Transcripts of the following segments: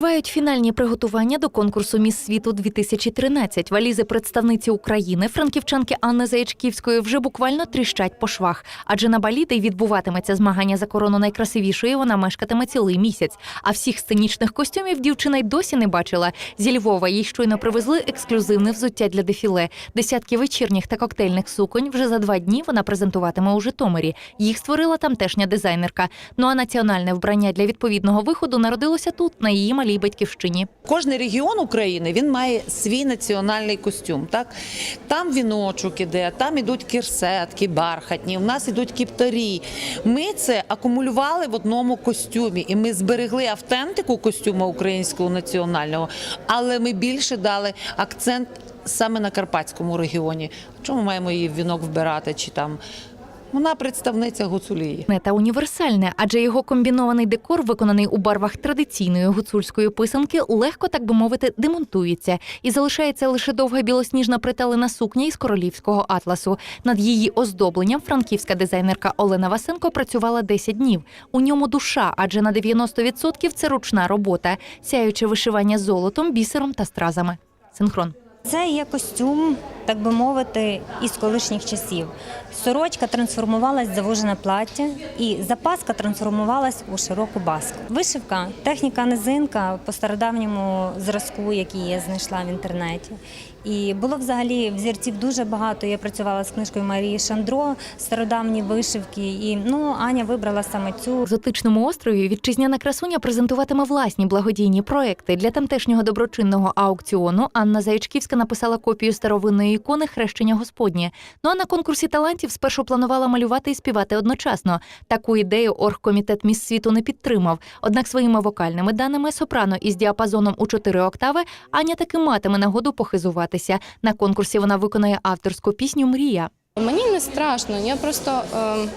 Тривають фінальні приготування до конкурсу Міс світу 2013. Валізи представниці України, франківчанки Анни Заячківської, вже буквально тріщать по швах. Адже на Балі, де й відбуватиметься змагання за корону найкрасивішої, вона мешкатиме цілий місяць. А всіх сценічних костюмів дівчина й досі не бачила. Зі Львова їй щойно привезли ексклюзивне взуття для дефіле. Десятки вечірніх та коктейльних суконь вже за два дні вона презентуватиме у Житомирі. Їх створила тамтешня дизайнерка. Ну а національне вбрання для відповідного виходу народилося тут, на її малій батьківщині. Кожний регіон України він має свій національний костюм. Так там віночок іде, там ідуть кірсетки, бархатні. У нас ідуть кіптарі. Ми це акумулювали в одному костюмі, і ми зберегли автентику костюму українського національного, але ми більше дали акцент саме на карпатському регіоні. Чому маємо її в вінок вбирати? Чи там вона представниця гуцулії? Не та універсальне, адже його комбінований декор, виконаний у барвах традиційної гуцульської писанки, легко, так би мовити, демонтується і залишається лише довга білосніжна приталена сукня із королівського атласу. Над її оздобленням франківська дизайнерка Олена Васенко працювала 10 днів. У ньому душа, адже на 90% це ручна робота, сяюче вишивання золотом, бісером та стразами. Синхрон. Це є костюм, так би мовити, із колишніх часів. Сорочка трансформувалась в завужене плаття, і запаска трансформувалась у широку баску. Вишивка, техніка низинка по стародавньому зразку, який я знайшла в інтернеті. І було взагалі взірців дуже багато. Я працювала з книжкою Марії Шандро, стародавні вишивки. І ну Аня вибрала саме цю В екзотичному острові вітчизняна красуня презентуватиме власні благодійні проекти для тамтешнього доброчинного аукціону. Анна Заячківська написала копію старовинної ікони Хрещення Господнє. Ну а на конкурсі талантів спершу планувала малювати і співати одночасно. Таку ідею оргкомітет міст світу не підтримав. Однак своїми вокальними даними сопрано із діапазоном у чотири октави Аня таки матиме нагоду похизуватися. На конкурсі вона виконає авторську пісню Мрія. Мені не страшно, я просто е,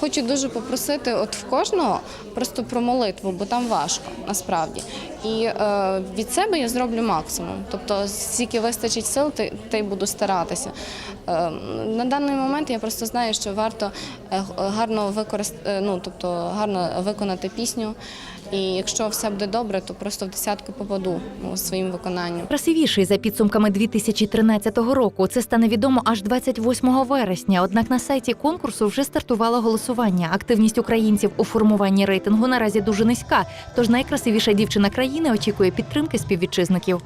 хочу дуже попросити от в кожного просто про молитву, бо там важко насправді. І е, від себе я зроблю максимум. Тобто, скільки вистачить сил, ти, ти буду старатися. Е, на даний момент я просто знаю, що варто е, гарно використати, ну, тобто гарно виконати пісню. І якщо все буде добре, то просто в десятку попаду ну, своїм виконанням. Красивіший за підсумками 2013 року. Це стане відомо аж 28 вересня. Однак на сайті конкурсу вже стартувало голосування. Активність українців у формуванні рейтингу наразі дуже низька. Тож найкрасивіша дівчина країни очікує підтримки співвітчизників.